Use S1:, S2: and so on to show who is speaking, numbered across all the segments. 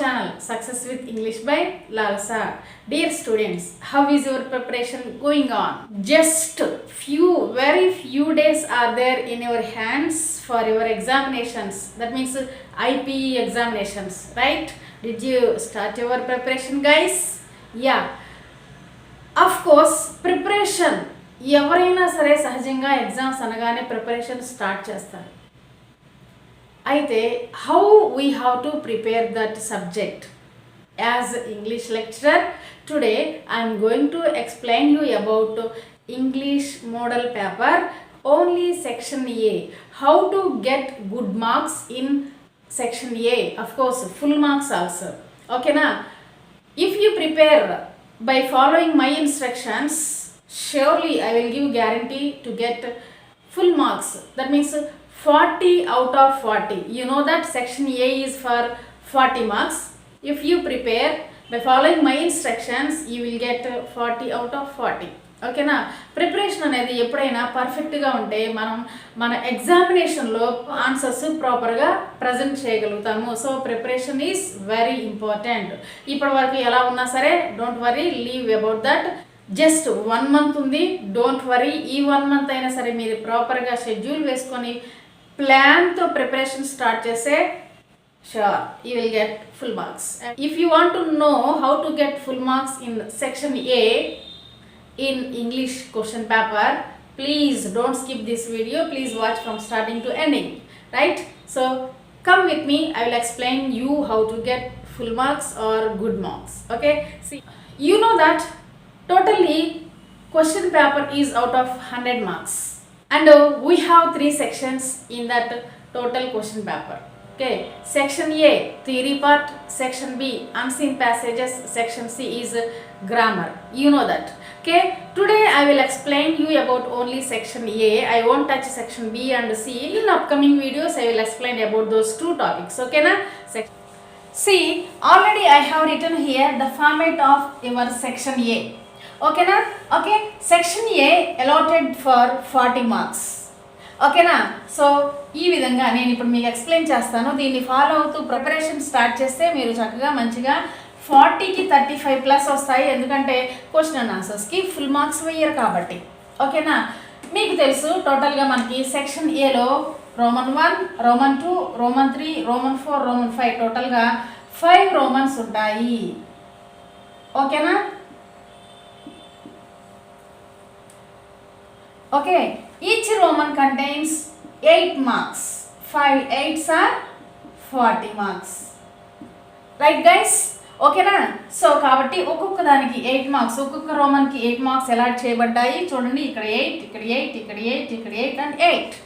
S1: Channel success with English by Lalasa dear students how is your preparation going on just few very few days are there in your hands for your examinations that means IPE examinations right did you start your preparation guys yeah of course preparation ఎవరైనా సరే సహజంగా exams అనగానే preparation start చేస్తారు. అయితే how we have to prepare that subject as English lecturer today I'm going to explain you about English model paper only section A how to get good marks in section A of course full marks also ఓకేనా if you prepare by following my instructions surely i will give guarantee to get full marks. That means 40 out of 40 you know that section a is for 40 marks. If you prepare by following my instructions you will get 40 out of 40 ఓకేనా preparation అనేది ఎప్పుడైనా పర్ఫెక్ట్గా ఉంటే మనం మన ఎగ్జామినేషన్లో answers ప్రాపర్గా present చేయగలుగుతాము. So preparation is very important ఇప్పటి వరకు ఎలా ఉన్నా సరే don't worry leave about that just one month ఉంది. డోంట్ వరీ ఈ వన్ మంత్ అయినా సరే మీరు ప్రాపర్గా షెడ్యూల్ వేసుకొని ప్లాన్తో ప్రిపరేషన్ స్టార్ట్ చేస్తే sure you will get full marks if you want to know how to get full marks in section A in English question paper. Please don't skip this video. Please watch from starting to ending. Right? So come with me. I will explain you how to get full marks or good marks. Okay? See, you know that totally question paper is out of 100 marks. And uh, we have three sections in that total question paper. Okay, section A, theory part, section B, unseen passages, section C is grammar. You know that. Okay, today I will explain you about only section A. I won't touch section B and C. In upcoming videos, I will explain about those two topics. Okay, na? See, already I have written here the format of your section A. ఓకేనా? Okay section A allotted for forty marks. ఓకేనా? So ఈ విధంగా నేను ఇప్పుడు మీకు explain చేస్తాను. దీన్ని follow అవుతూ ప్రిపరేషన్ స్టార్ట్ చేస్తే మీరు చక్కగా మంచిగా ఫార్టీకి థర్టీ ఫైవ్ ప్లస్ వస్తాయి. ఎందుకంటే క్వశ్చన్ అండ్ ఆన్సర్స్కి ఫుల్ మార్క్స్ వెయ్యరు కాబట్టి. ఓకేనా? మీకు తెలుసు టోటల్గా మనకి సెక్షన్ ఏలో Roman one Roman two Roman three Roman four Roman five టోటల్గా ఫైవ్ రోమన్స్ ఉంటాయి. ఓకేనా? Okay, each Roman contains 8 marks. 5 8s are 40 marks. Right guys ఓకేనా? సో కాబట్టి ఒక్కొక్క దానికి ఎయిట్ మార్క్స్ ఒక్కొక్క రోమన్కి ఎయిట్ మార్క్స్ అలాట్ చేయబడ్డాయి? చూడండి ఇక్కడ ఎయిట్ ఇక్కడ ఎయిట్ ఇక్కడ ఎయిట్ ఇక్కడ ఎయిట్ అండ్ ఎయిట్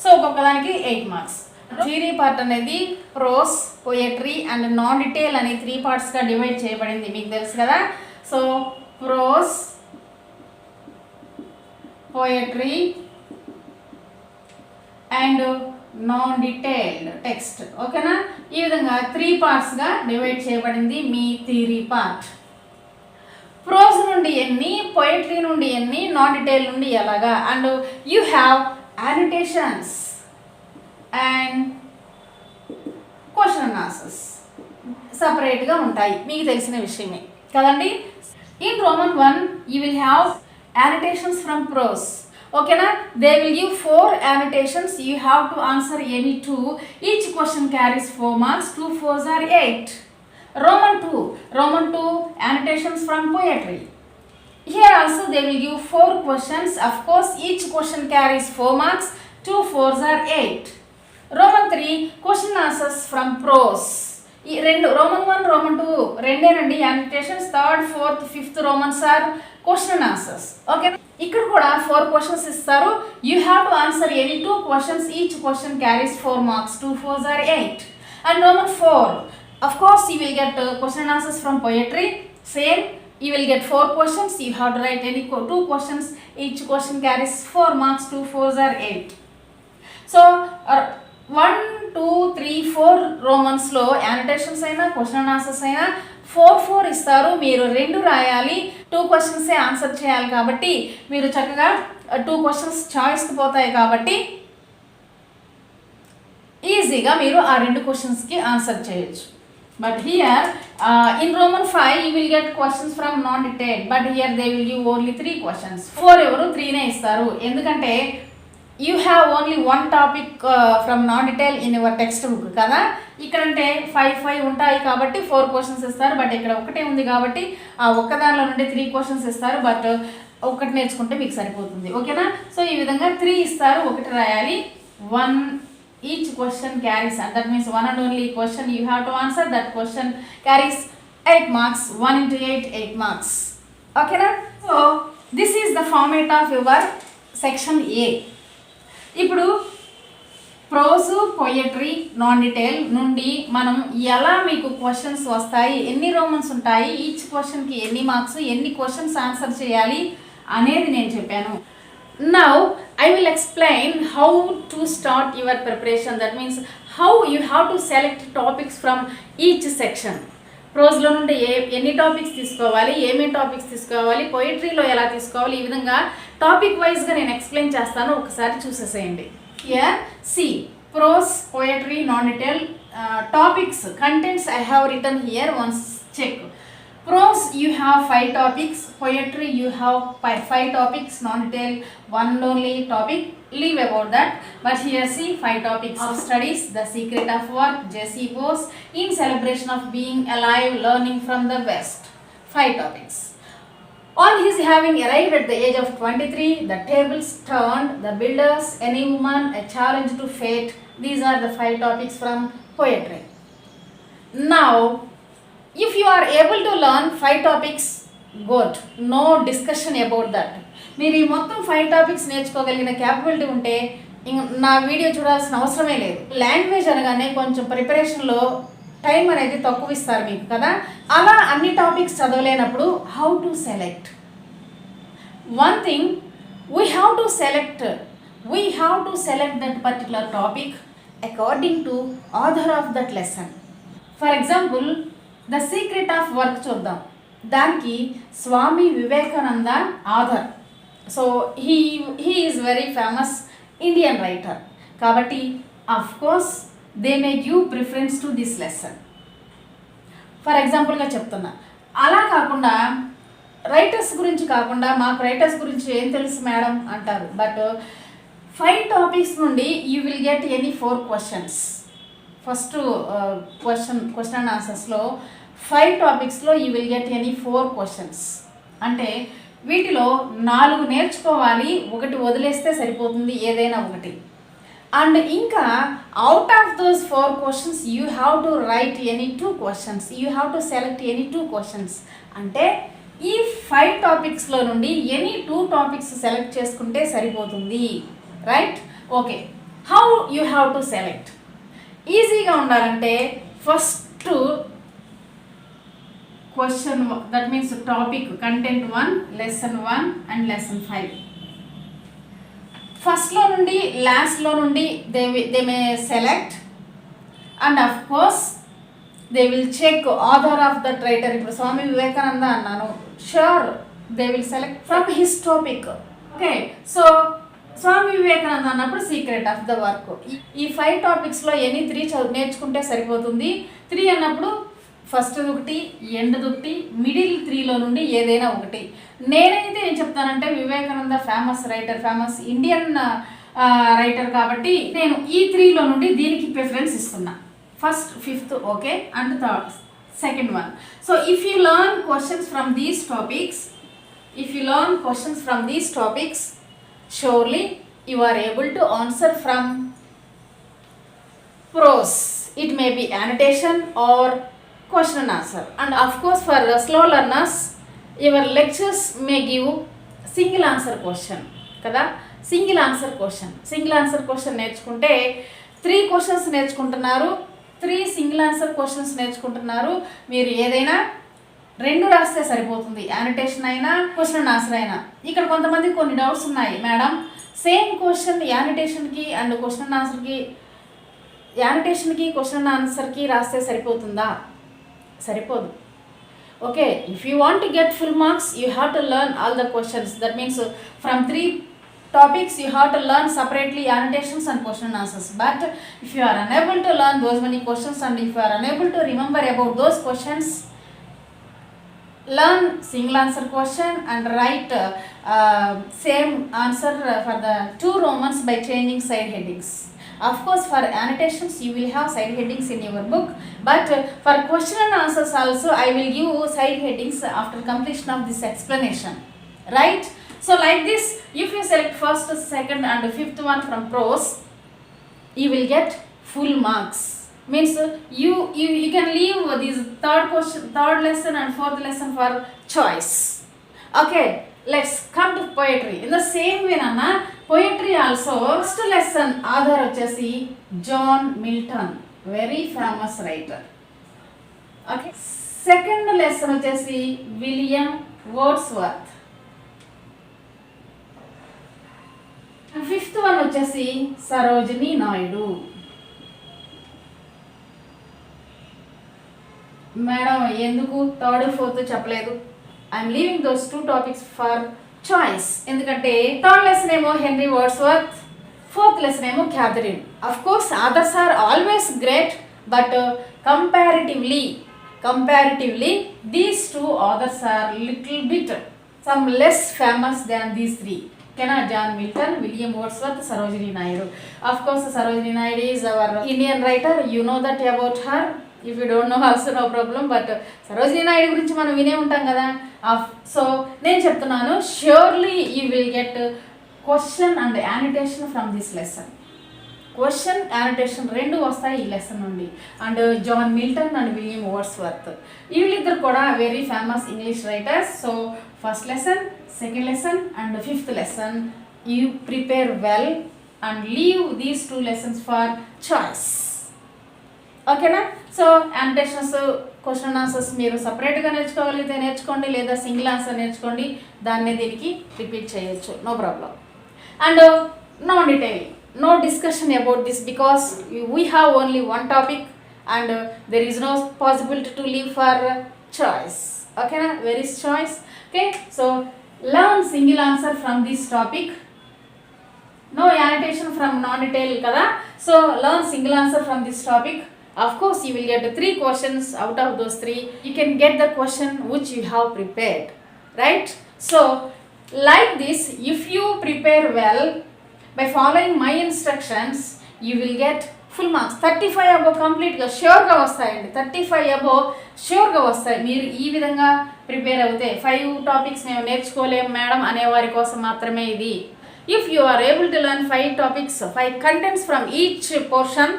S1: సో ఒక్కొక్క దానికి ఎయిట్ మార్క్స్ థీరీ పార్ట్ అనేది prose poetry and non detail అనే త్రీ పార్ట్స్గా డివైడ్ చేయబడింది. మీకు తెలుసు కదా? So prose poetry and non detailed text ఓకేనా ఈ విధంగా త్రీ పార్ట్స్గా డివైడ్ చేయబడింది మీ థీరీ పార్ట్ ప్రోజ్ నుండి ఎన్ని పోయట్రీ నుండి ఎన్ని నాన్ డీటెయిల్ నుండి ఎలాగా? And you have annotations and question answers సపరేట్గా ఉంటాయి. మీకు తెలిసిన విషయమే. కదండి? In Roman one you will have annotations from prose ఓకేనా they will give four annotations you have to answer any two each question carries four marks two fours are eight roman 2 roman 2 annotations from poetry here also they will give four questions of course each question carries four marks two fours are eight roman 3 question answers from prose ఈ రెండు Roman one Roman two రెండేనండి annotations third fourth fifth Romans are question answers okay ఇక్కడ కూడా four questions ఇస్తారు. You have to answer any two questions each question carries four marks two fours are eight and Roman four of course you will get question answers from poetry same you will get four questions you have to write any two two each question carries four marks two two are eight so one two three four రోమన్స్లో annotations అయినా question answers అయినా four four ఇస్తారు. మీరు రెండు రాయాలి two క్వశ్చన్సే answer చేయాలి కాబట్టి మీరు చక్కగా టూ క్వశ్చన్స్ చాయిస్కి పోతాయి కాబట్టి ఈజీగా మీరు ఆ రెండు క్వశ్చన్స్కి ఆన్సర్ చేయొచ్చు. But here in Roman five you will get questions from not detail but here they will you only three questions four ఎవరు? త్రీనే ఇస్తారు. ఎందుకంటే you have only one topic from non detail in your text book కదా? ఇక్కడంటే five five ఉంటాయి కాబట్టి four questions ఇస్తారు but ఇక్కడ ఒకటే ఉంది కాబట్టి ఆ ఒక్కదానిలో నుండి త్రీ క్వశ్చన్స్ ఇస్తారు బట్ ఒకటి నేర్చుకుంటే మీకు సరిపోతుంది. ఓకేనా? సో ఈ విధంగా త్రీ ఇస్తారు ఒకటి రాయాలి. One each question carries that means one and only question you have to answer that question carries eight marks one into eight eight marks ఓకేనా? So this is the format of your section A ఇప్పుడు prose poetry non detail నుండి మనం ఎలా మీకు questions వస్తాయి ఎన్ని Romans ఉంటాయి each క్వశ్చన్కి ఎన్ని మార్క్స్ ఎన్ని క్వశ్చన్స్ ఆన్సర్ చేయాలి అనేది నేను చెప్పాను. Now I will explain how to start your preparation that means how you have to select topics from each section ప్రోజ్లో నుండి ఏ ఎన్ని టాపిక్స్ తీసుకోవాలి ఏమేమి టాపిక్స్ తీసుకోవాలి పొయిట్రీలో ఎలా తీసుకోవాలి ఈ విధంగా టాపిక్ వైజ్గా నేను ఎక్స్ప్లెయిన్ చేస్తాను. ఒకసారి చూసేసేయండి. Here see prose poetry non detail topics contents I have return here once check prose you have five topics poetry you have five five topics non detail one only topic leave about that but here see five topics of studies the secret of work JC Bose in celebration of being alive learning from the best five topics On his having arrived at the age of 23, the tables turned. The builders, any woman, a challenge to fate. These are the five topics from poetry. Now, if you are able to learn five topics good no discussion about that మీరు ఈ మొత్తం five topics నేర్చుకోగలిగిన capability ఉంటే ఇంక నా video చూడాల్సిన అవసరమే లేదు లాంగ్వేజ్ అనగానే కొంచెం ప్రిపరేషన్లో టైం అనేది తక్కువ ఇస్తారు మీకు కదా? అలా అన్ని topics చదవలేనప్పుడు how to select one thing we have to select we have to select that particular topic according to author of that lesson for example the secret of work చూద్దాం. దానికి Swami Vivekananda author so he he is very famous Indian writer కాబట్టి of course they may give preference to this lesson for ఎగ్జాంపుల్గా చెప్తున్నా. అలా కాకుండా writers గురించి కాకుండా మాకు రైటర్స్ గురించి ఏం తెలుసు మేడం? అంటారు. బట్ ఫైవ్ టాపిక్స్ నుండి you will get any four questions first question question and ఆన్సర్స్లో five టాపిక్స్లో you will get any four questions అంటే వీటిలో నాలుగు నేర్చుకోవాలి ఒకటి వదిలేస్తే సరిపోతుంది ఏదైనా ఒకటి. అండ్ ఇంకా out of those four questions you have to write any two questions you have to select any two questions అంటే ఈ ఫైవ్ టాపిక్స్లో నుండి ఎనీ టూ టాపిక్స్ సెలెక్ట్ చేసుకుంటే సరిపోతుంది. Right okay how you have to select ఈజీగా ఉండాలంటే first question that means topic content one lesson one and lesson five ఫస్ట్లో నుండి లాస్ట్లో నుండి they they may select and of course they will check author of that writer ఇప్పుడు స్వామి వివేకానంద అన్నాను. Sure they will select from his topic okay so Swami Vivekananda అన్నప్పుడు secret of the work ఈ five టాపిక్స్లో any three చదువు నేర్చుకుంటే సరిపోతుంది? Three అన్నప్పుడు first ఒకటి ఎండ్ ఒకటి మిడిల్ త్రీలో నుండి ఏదైనా ఒకటి. నేనైతే ఏం చెప్తానంటే Vivekananda famous writer famous Indian writer కాబట్టి నేను ఈ త్రీలో నుండి దీనికి ప్రిఫరెన్స్ ఇస్తున్నా. First fifth okay and third second one. So if you learn questions from these topics if you learn questions from these topics surely you are able to answer from prose it may be annotation or question and answer. And of course, for the slow learners, your lectures may give single answer question. కదా? Single answer question single answer question నేర్చుకుంటే three questions నేర్చుకుంటున్నారు. Three single answer questions నేర్చుకుంటున్నారు. మీరు ఏదైనా రెండు రాస్తే సరిపోతుంది. యానిటేషన్ అయినా క్వశ్చన్ ఆన్సర్ అయినా. ఇక్కడ కొంతమంది కొన్ని డౌట్స్ ఉన్నాయి మేడం సేమ్ క్వశ్చన్ యానిటేషన్కి అండ్ క్వశ్చన్ ఆన్సర్కి యానిటేషన్కి క్వశ్చన్ ఆన్సర్కి రాస్తే సరిపోతుందా? సరిపోదు okay if you want to get full marks you have to learn all the questions that means from three topics you have to learn separately annotations and question and answers but if you are unable to learn those many questions and if you are unable to remember about those questions learn single answer question and write uh, uh, same answer uh, for the two romans of course for annotations you will have side headings in your book. But uh, for question and answers also i will give side headings after completion of this explanation. Right? So like this if you select first second and fifth one from prose you will get full marks. Means uh, you you, you can leave this third question third lesson and fourth lesson for choice. Okay let's come to poetry. In the same way nana poetry also first lesson author వచ్చేసి John Milton very famous writer okay second lesson వచ్చేసి William Wordsworth fifth one వచ్చేసి Sarojini Naidu madam ఎందుకు third fourth చెప్పలేదు? I'm leaving those two topics for choice ఎందుకంటే third lesson ఏమో Henry Wordsworth fourth lesson ఏమో Catherine of course others are always great but comparatively comparatively these two others are little bit some less famous than these three ఓకేనా John Milton William Wordsworth Sarojini Naidu of course Sarojini Naidu is our Indian writer you know that about her if you don't know also no problem but Sarojini Naidu గురించి మనం వినే ఉంటాం కదా. So నేను చెప్తున్నాను surely you will get question and annotation from this lesson question annotation రెండు వస్తాయి ఈ లెసన్ నుండి. And John Milton and William Wordsworth వీళ్ళిద్దరు కూడా very famous English writers so first lesson second lesson and fifth lesson you prepare well and leave these two lessons for choice ఓకేనా? So annotations question answers మీరు సపరేట్గా నేర్చుకోగలిగితే నేర్చుకోండి లేదా single answer నేర్చుకోండి దాన్ని దీనికి రిపీట్ చేయొచ్చు. No problem and no detail no discussion about this because we have only one topic and there is no possibility to leave for choice ఓకేనా varies choice okay so learn single answer from this topic no annotation from non detail కదా? So learn single answer from this topic of course you will get three questions out of those three you can get the question which you have prepared right so like this if you prepare well by following my instructions you will get full marks thirty five అబో కంప్లీట్గా ష్యూర్గా వస్తాయండి thirty five above ష్యూర్గా వస్తాయి మీరు ఈ విధంగా prepare అవుతే five topics మేము నేర్చుకోలేము మేడం అనే వారి కోసం మాత్రమే ఇది if you are able to learn five topics five contents from each portion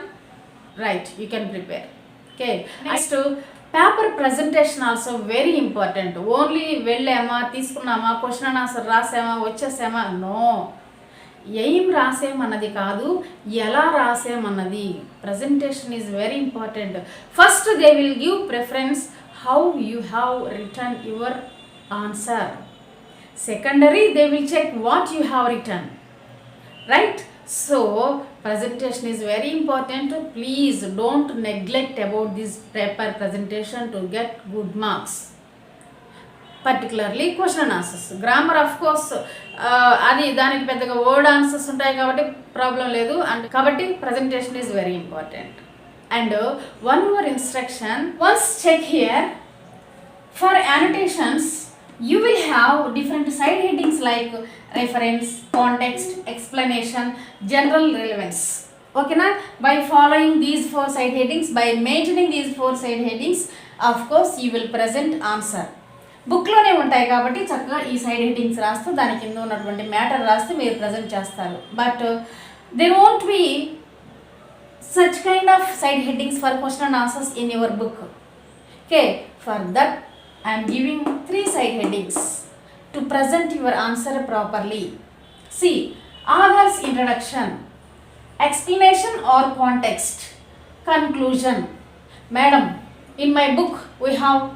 S1: right you can prepare okay next paper presentation also very important only వెళ్ళామా తీసుకున్నామా క్వశ్చన్ ఆన్సర్ రాసామా వచ్చేసామా? నో ఏం రాసేమన్నది కాదు ఎలా రాసేమన్నది. Presentation is very important first they will give preference how you have written your answer secondary they will check what you have written right so presentation is very important please don't neglect about this paper presentation to get good marks particularly question and answers grammar of course అది దానికి పెద్దగా word answers ఉంటాయి కాబట్టి problem లేదు and కాబట్టి presentation is very important and one more instruction once check here for annotations you will have different side headings like reference context explanation general relevance ఓకేనా by following these four side headings by maintaining these four side headings of course you will present answer బుక్లోనే ఉంటాయి కాబట్టి చక్కగా ఈ side headings రాస్తూ దాని కింద ఉన్నటువంటి matter రాస్తే మీరు ప్రజెంట్ చేస్తారు. But they won't be such kind of side headings for question and answers in your book okay for that I'm giving three side headings to present your answer properly. See, author's introduction, explanation or context, conclusion. Madam, in my book we have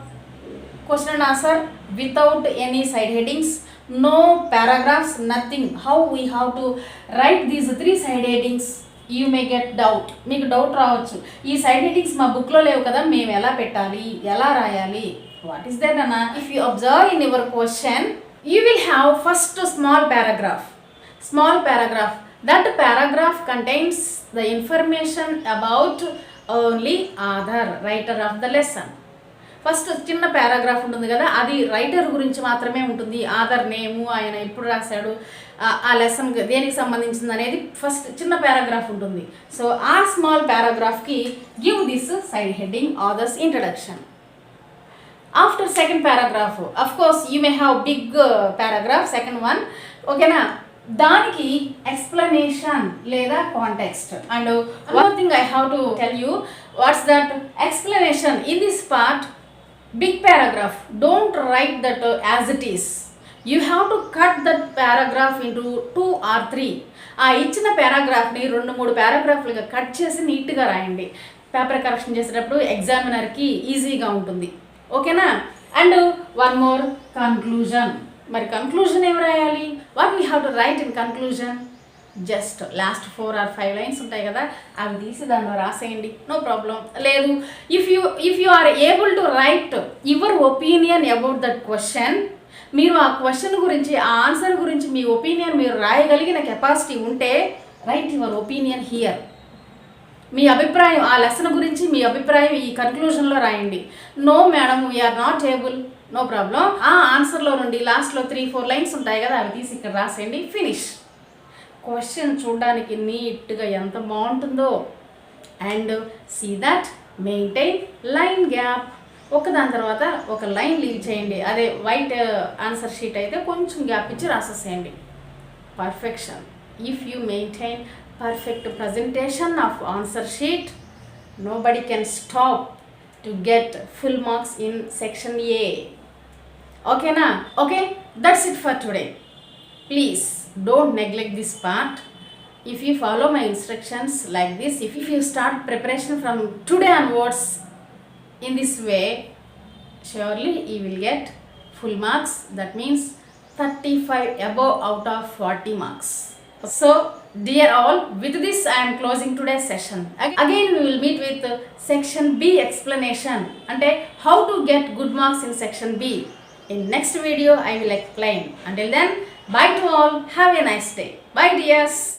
S1: question and answer without any side headings, no paragraphs, nothing. How we have to write these three side headings? You may get doubt మీకు doubt రావచ్చు ఈ side headings మా బుక్లో లేవు కదా మేము ఎలా పెట్టాలి ఎలా రాయాలి వాట్ ఈస్ దట్ అన్న if you observe in your question you will have first small paragraph small paragraph. That paragraph contains the information about only author writer of the lesson. First చిన్న పారాగ్రాఫ్ ఉంటుంది కదా అది writer గురించి మాత్రమే ఉంటుంది. ఆధార్ నేము ఆయన ఎప్పుడు రాశాడు ఆ- ఆ లెసన్ దేనికి సంబంధించింది అనేది ఫస్ట్ చిన్న పారాగ్రాఫ్ ఉంటుంది. సో ఆ small పారాగ్రాఫ్కి give this side heading author's introduction after second paragraph of course you may have big paragraph second one ఓకేనా దానికి ఎక్స్ప్లెనేషన్ లేదా context and one thing I have to tell you what's that explanation in this part big paragraph don't write that as it is you have to cut that paragraph into two or three ఆ ఇచ్చిన పారాగ్రాఫ్ని రెండు మూడు పారాగ్రాఫ్లుగా cut చేసి నీట్గా రాయండి. Paper correction చేసేటప్పుడు ఎగ్జామినర్కి ఈజీగా ఉంటుంది. ఓకేనా? And one more conclusion. మరి కన్క్లూజన్ ఏం రాయాలి? What we have to write in conclusion? Just last four or five lines ఉంటాయి కదా అవి తీసి దానిలో రాసేయండి. No problem. లేదు if you if you are able to write your opinion about that question మీరు ఆ క్వశ్చన్ గురించి ఆ ఆన్సర్ గురించి మీ ఒపీనియన్ మీరు రాయగలిగిన కెపాసిటీ ఉంటే రైట్ యువర్ ఒపీనియన్ హియర్ మీ అభిప్రాయం ఆ లెసన్ గురించి మీ అభిప్రాయం ఈ కన్క్లూజన్లో రాయండి. No madam we're not able no problem ఆ ఆన్సర్లో నుండి లాస్ట్లో త్రీ ఫోర్ లైన్స్ ఉంటాయి కదా అవి తీసి ఇక్కడ రాసేయండి. ఫినిష్ క్వశ్చన్ చూడడానికి నీట్గా ఎంత బాగుంటుందో. And see that maintain line gap ఒక దాని తర్వాత ఒక లైన్ లీవ్ చేయండి. అదే వైట్ ఆన్సర్ షీట్ అయితే కొంచెం గ్యాప్ ఇచ్చి రాసేసేయండి. Perfection if you maintain perfect presentation of answer sheet. Nobody can stop to get full marks in section A. Okay na? Okay? That's it for today. Please don't neglect this part. If you follow my instructions like this, if, if you start preparation from today onwards in this way, surely you will get full marks. That means 35 above out of 40 marks. So, dear all with this i am closing today's session again we will meet with section b explanation and how to get good marks in section b in next video i will explain until then bye to all have a nice day bye dears